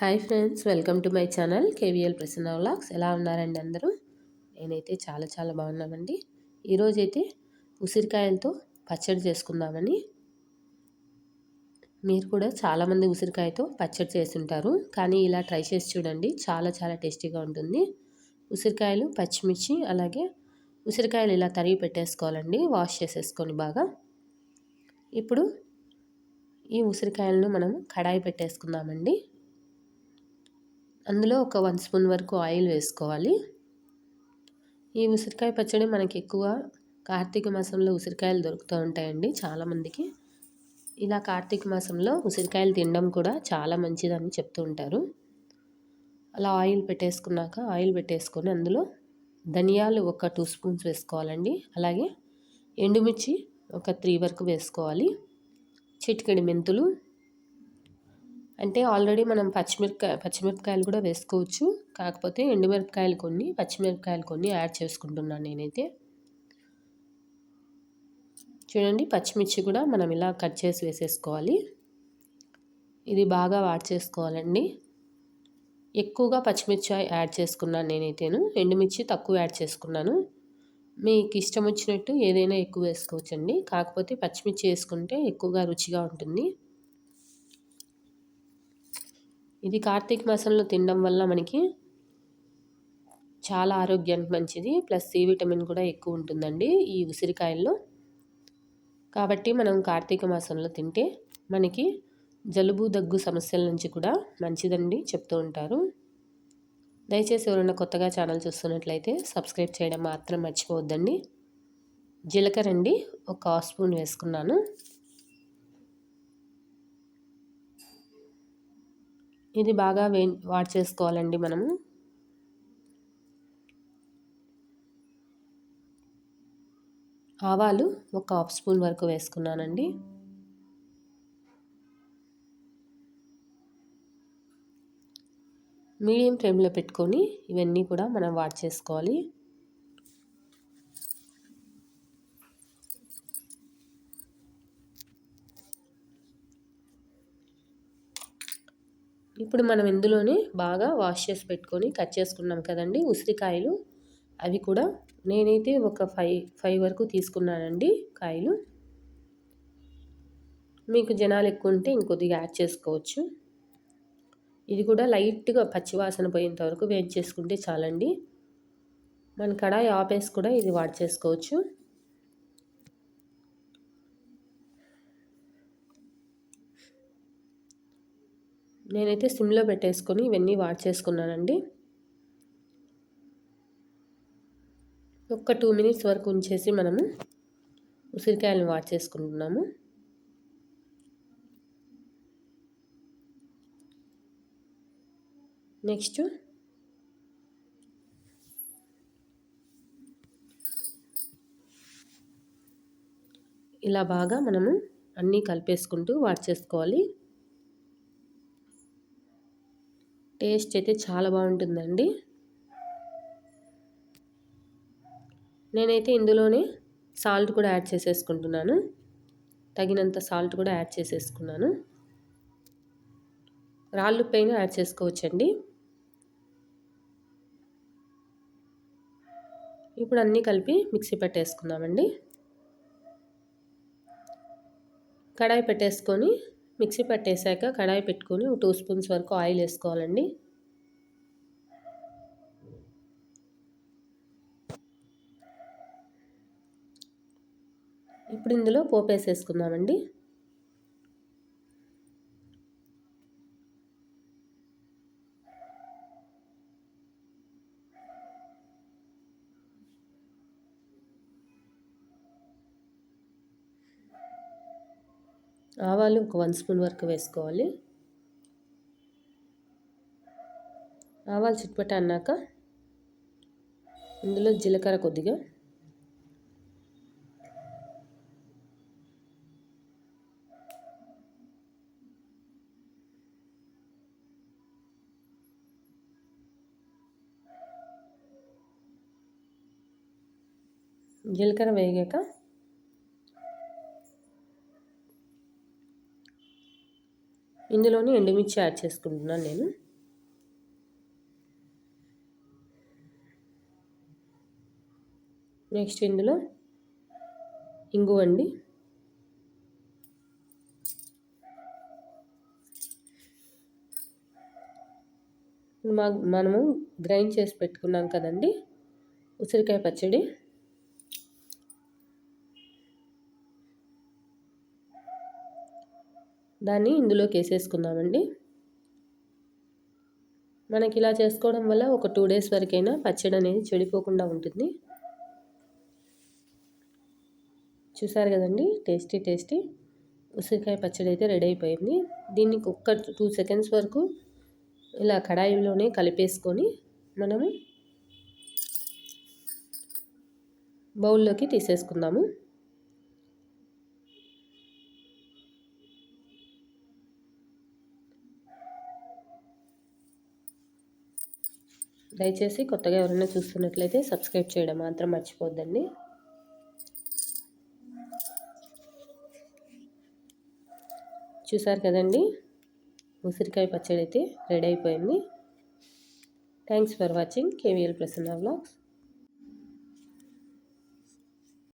Hi friends welcome to my channel KVL Prasanna vlogs. ఎలా ఉన్నారండి అందరూ? నేనైతే చాలా చాలా బాగున్నామండి. ఈరోజైతే ఉసిరికాయలతో పచ్చడి చేసుకుందామని. మీరు కూడా చాలామంది ఉసిరికాయతో పచ్చడి చేస్తుంటారు. కానీ ఇలా ట్రై చేసి చూడండి చాలా చాలా టేస్టీగా ఉంటుంది. ఉసిరికాయలు పచ్చిమిర్చి అలాగే ఉసిరికాయలు ఇలా తరిగి పెట్టేసుకోవాలండి వాష్ చేసేసుకొని బాగా. ఇప్పుడు ఈ ఉసిరికాయలను మనం కడాయి పెట్టేసుకుందామండి. అందులో ఒక వన్ స్పూన్ వరకు ఆయిల్ వేసుకోవాలి. ఈ ఉసిరికాయ పచ్చడి మనకి ఎక్కువ కార్తీక మాసంలో ఉసిరికాయలు దొరుకుతూ ఉంటాయండి చాలామందికి. ఇలా కార్తీక మాసంలో ఉసిరికాయలు తినడం కూడా చాలా మంచిదని చెప్తూ ఉంటారు. అలా ఆయిల్ పెట్టేసుకున్నాక ఆయిల్ పెట్టేసుకొని అందులో ధనియాలు ఒక టూ స్పూన్స్ వేసుకోవాలండి. అలాగే ఎండుమిర్చి ఒక త్రీ వరకు వేసుకోవాలి. చిటికెడి మెంతులు అంటే ఆల్రెడీ మనం పచ్చిమిరపకాయ పచ్చిమిరపకాయలు కూడా వేసుకోవచ్చు. కాకపోతే ఎండుమిరపకాయలు కొన్ని పచ్చిమిరపకాయలు కొన్ని యాడ్ చేసుకుంటున్నాను నేనైతే. చూడండి పచ్చిమిర్చి కూడా మనం ఇలా కట్ చేసి వేసేసుకోవాలి. ఇది బాగా వాడ్ చేసుకోవాలండి ఎక్కువగా పచ్చిమిర్చి యాడ్ చేసుకున్నాను నేనైతేను. ఎండుమిర్చి తక్కువ యాడ్ చేసుకున్నాను. మీకు ఇష్టం వచ్చినట్టు ఏదైనా ఎక్కువ వేసుకోవచ్చండి. కాకపోతే పచ్చిమిర్చి వేసుకుంటే ఎక్కువగా రుచిగా ఉంటుంది. ఇది కార్తీక మాసంలో తినడం వల్ల మనకి చాలా ఆరోగ్యానికి మంచిది. ప్లస్ సి విటమిన్ కూడా ఎక్కువ ఉంటుందండి ఈ ఉసిరికాయల్లో. కాబట్టి మనం కార్తీక మాసంలో తింటే మనకి జలుబు దగ్గు సమస్యల నుంచి కూడా మంచిదండి చెప్తూ ఉంటారు. దయచేసి ఎవరైనా కొత్తగా ఛానల్ చూస్తున్నట్లయితే సబ్స్క్రైబ్ చేయడం మాత్రం మర్చిపోవద్దండి. జీలకర్ర అండి ఒక హాఫ్ స్పూన్ వేసుకున్నాను. ఇది బాగా వే వాడ్ చేసుకోవాలండి మనము. ఆవాలు ఒక హాఫ్ స్పూన్ వరకు వేసుకున్నానండి. మీడియం ఫ్లేమ్లో పెట్టుకొని ఇవన్నీ కూడా మనం వాడ్ చేసుకోవాలి ఇప్పుడు మనం ఇందులోనే బాగా వాష్ చేసి పెట్టుకొని కట్ చేసుకున్నాం కదండి ఉసిరికాయలు. అవి కూడా నేనైతే ఒక ఫైవ్ ఫైవ్ వరకు తీసుకున్నానండి కాయలు. మీకు జనాలు ఎక్కువ ఉంటే ఇంకొద్దిగా యాడ్ చేసుకోవచ్చు. ఇది కూడా లైట్గా పచ్చివాసన పోయేంత వరకు వేయించేసుకుంటే చాలండి. మన కడాయి ఆపేసి కూడా ఇది వాడ్ చేసుకోవచ్చు. నేనైతే సిమ్లో పెట్టేసుకొని ఇవన్నీ వాడ్ చేసుకున్నానండి. ఒక్క టూ మినిట్స్ వరకు ఉంచేసి మనము ఉసిరికాయలను వాడ్ చేసుకుంటున్నాము. నెక్స్ట్ ఇలా బాగా మనము అన్నీ కలిపేసుకుంటూ వాడ్ చేసుకోవాలి. టేస్ట్ అయితే చాలా బాగుంటుందండి. నేనైతే ఇందులోనే సాల్ట్ కూడా యాడ్ చేసేసుకుంటున్నాను. తగినంత సాల్ట్ కూడా యాడ్ చేసేసుకున్నాను. రాళ్ళు పైన యాడ్ చేసుకోవచ్చండి. ఇప్పుడు అన్నీ కలిపి మిక్సీ పెట్టేసుకుందామండి. కడాయి పెట్టేసుకొని మిక్సీ పట్టేశాక కడాయి పెట్టుకొని ఒక టూ స్పూన్స్ వరకు ఆయిల్ వేసుకోవాలండి. ఇప్పుడు ఇందులో పోపు వేసేసుకుందామండి. ఆవాలు ఒక వన్ స్పూన్ వరకు వేసుకోవాలి. ఆవాలు చిట్పట అన్నాక ఇందులో జీలకర్ర కొద్దిగా. జీలకర్ర వేగాక ఇందులోని ఎండుమిర్చి యాడ్ చేసుకుంటున్నాను నేను. నెక్స్ట్ ఇందులో ఇంగు అండి. మా మనము గ్రైండ్ చేసి పెట్టుకున్నాం కదండి. ఉసిరికాయ పచ్చడి. దాన్ని ఇందులోకి వేసేసుకుందామండి. మనకి ఇలా చేసుకోవడం వల్ల ఒక టూ డేస్ వరకైనా పచ్చడి అనేది చెడిపోకుండా ఉంటుంది. చూసారు కదండి? Tasty tasty. ఉసిరికాయ పచ్చడి అయితే రెడీ అయిపోయింది. దీనికి ఒక్క టూ సెకండ్స్ వరకు ఇలా కడాయిలోనే కలిపేసుకొని మనము బౌల్లోకి తీసేసుకుందాము. దయచేసి కొత్తగా ఎవరైనా చూస్తున్నట్లయితే సబ్స్క్రైబ్ చేయడం మాత్రం మర్చిపోద్దండి చూసారు కదండి? ఉసిరికాయ పచ్చడి అయితే రెడీ అయిపోయింది. Thanks for watching KVL Prasanna vlogs